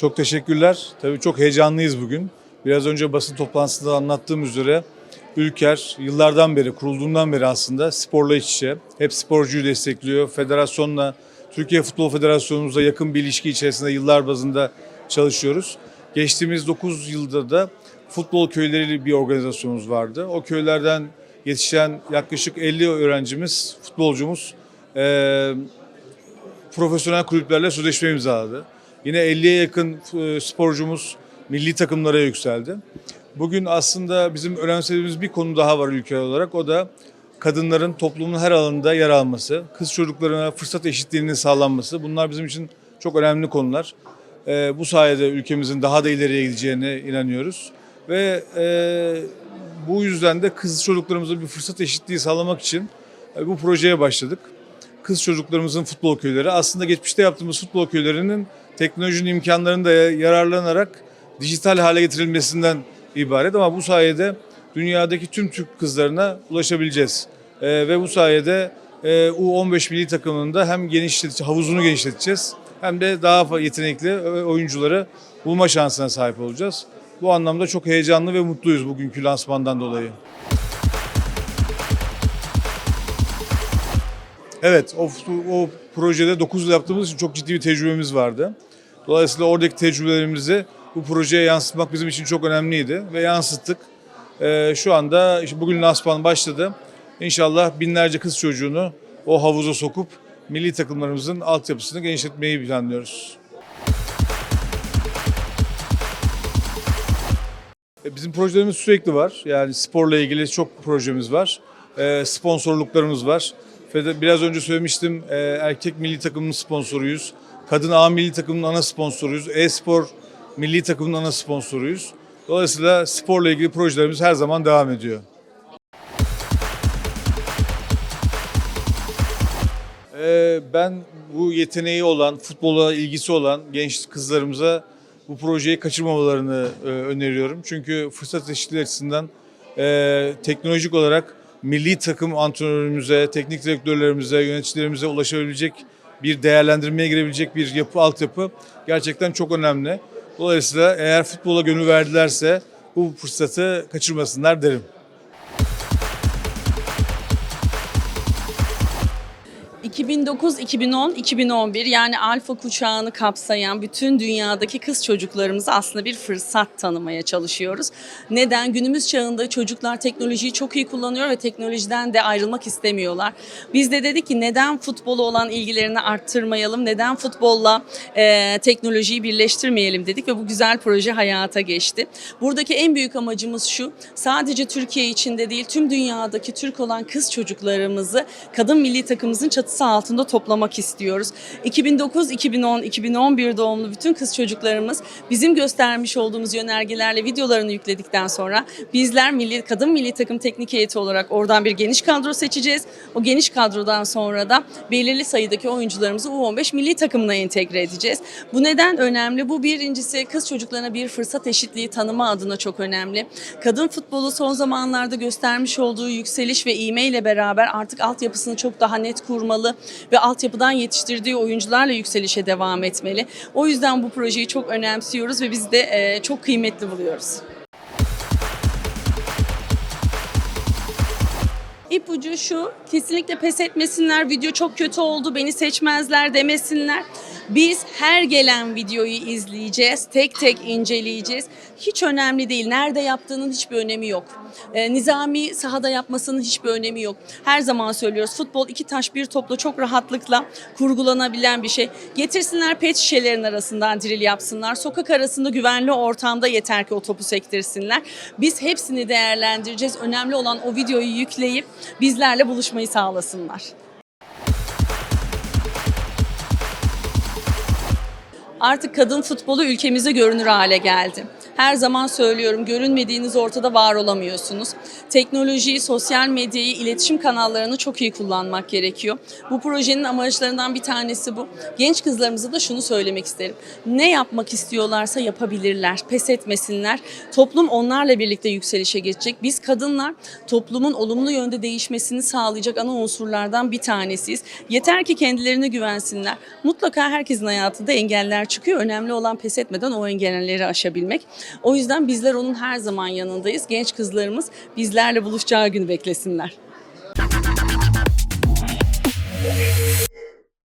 Çok teşekkürler. Tabii çok heyecanlıyız bugün. Biraz önce basın toplantısında anlattığım üzere Ülker yıllardan beri, kurulduğundan beri aslında sporla iç içe. Hep sporcuyu destekliyor. Federasyonla, Türkiye Futbol Federasyonumuzla yakın bir ilişki içerisinde yıllar bazında çalışıyoruz. Geçtiğimiz 9 yılda da futbol köyleri bir organizasyonumuz vardı. O köylerden yetişen yaklaşık 50 öğrencimiz, futbolcumuz eee profesyonel kulüplerle sözleşme imzaladı. Yine 50'ye yakın e, sporcumuz milli takımlara yükseldi. Bugün aslında bizim önemsediğimiz bir konu daha var ülke olarak. O da kadınların toplumun her alanında yer alması, kız çocuklarına fırsat eşitliğinin sağlanması. Bunlar bizim için çok önemli konular. E, bu sayede ülkemizin daha da ileriye gideceğine inanıyoruz. Ve e, bu yüzden de kız çocuklarımıza bir fırsat eşitliği sağlamak için e, bu projeye başladık kız çocuklarımızın futbol köyleri. Aslında geçmişte yaptığımız futbol köylerinin teknolojinin imkanlarını da yararlanarak dijital hale getirilmesinden ibaret. Ama bu sayede dünyadaki tüm Türk kızlarına ulaşabileceğiz. Ee, ve bu sayede e, U15 milli takımında hem genişletici, havuzunu genişleteceğiz hem de daha yetenekli oyuncuları bulma şansına sahip olacağız. Bu anlamda çok heyecanlı ve mutluyuz bugünkü lansmandan dolayı. Evet, o, o projede 9 yıl yaptığımız için çok ciddi bir tecrübemiz vardı. Dolayısıyla oradaki tecrübelerimizi bu projeye yansıtmak bizim için çok önemliydi ve yansıttık. Ee, şu anda bugün lansman başladı. İnşallah binlerce kız çocuğunu o havuza sokup milli takımlarımızın altyapısını genişletmeyi planlıyoruz. E, Bizim projelerimiz sürekli var. Yani sporla ilgili çok projemiz var. E, sponsorluklarımız var. Biraz önce söylemiştim e, erkek milli takımının sponsoruyuz. Kadın A milli takımının ana sponsoruyuz. E-spor milli takımının ana sponsoruyuz. Dolayısıyla sporla ilgili projelerimiz her zaman devam ediyor. Ee, ben bu yeteneği olan, futbola ilgisi olan genç kızlarımıza bu projeyi kaçırmamalarını e, öneriyorum. Çünkü fırsat eşitliği açısından e, teknolojik olarak milli takım antrenörümüze, teknik direktörlerimize, yöneticilerimize ulaşabilecek bir değerlendirmeye girebilecek bir yapı, altyapı gerçekten çok önemli. Dolayısıyla eğer futbola gönül verdilerse bu fırsatı kaçırmasınlar derim. 2009, 2010, 2011 yani alfa kuşağını kapsayan bütün dünyadaki kız çocuklarımıza aslında bir fırsat tanımaya çalışıyoruz. Neden? Günümüz çağında çocuklar teknolojiyi çok iyi kullanıyor ve teknolojiden de ayrılmak istemiyorlar. Biz de dedik ki neden futbola olan ilgilerini arttırmayalım, neden futbolla e, teknolojiyi birleştirmeyelim dedik ve bu güzel proje hayata geçti. Buradaki en büyük amacımız şu, sadece Türkiye içinde değil tüm dünyadaki Türk olan kız çocuklarımızı kadın milli takımımızın çatısı altında toplamak istiyoruz. 2009, 2010, 2011 doğumlu bütün kız çocuklarımız bizim göstermiş olduğumuz yönergelerle videolarını yükledikten sonra bizler milli kadın milli takım teknik heyeti olarak oradan bir geniş kadro seçeceğiz. O geniş kadrodan sonra da belirli sayıdaki oyuncularımızı U15 milli takımına entegre edeceğiz. Bu neden önemli? Bu birincisi kız çocuklarına bir fırsat eşitliği tanıma adına çok önemli. Kadın futbolu son zamanlarda göstermiş olduğu yükseliş ve ivme ile beraber artık altyapısını çok daha net kurmalı ve altyapıdan yetiştirdiği oyuncularla yükselişe devam etmeli. O yüzden bu projeyi çok önemsiyoruz ve biz de e, çok kıymetli buluyoruz. İpucu şu, kesinlikle pes etmesinler, video çok kötü oldu, beni seçmezler demesinler. Biz her gelen videoyu izleyeceğiz, tek tek inceleyeceğiz. Hiç önemli değil, nerede yaptığının hiçbir önemi yok. Ee, nizami sahada yapmasının hiçbir önemi yok. Her zaman söylüyoruz, futbol iki taş bir topla çok rahatlıkla kurgulanabilen bir şey. Getirsinler pet şişelerin arasından drill yapsınlar, sokak arasında güvenli ortamda yeter ki o topu sektirsinler. Biz hepsini değerlendireceğiz. Önemli olan o videoyu yükleyip bizlerle buluşmayı sağlasınlar. Artık kadın futbolu ülkemizde görünür hale geldi. Her zaman söylüyorum görünmediğiniz ortada var olamıyorsunuz. Teknolojiyi, sosyal medyayı, iletişim kanallarını çok iyi kullanmak gerekiyor. Bu projenin amaçlarından bir tanesi bu. Genç kızlarımıza da şunu söylemek isterim. Ne yapmak istiyorlarsa yapabilirler, pes etmesinler. Toplum onlarla birlikte yükselişe geçecek. Biz kadınlar toplumun olumlu yönde değişmesini sağlayacak ana unsurlardan bir tanesiyiz. Yeter ki kendilerine güvensinler. Mutlaka herkesin hayatında engeller çıkıyor. Önemli olan pes etmeden o engelleri aşabilmek. O yüzden bizler onun her zaman yanındayız. Genç kızlarımız bizlerle buluşacağı günü beklesinler.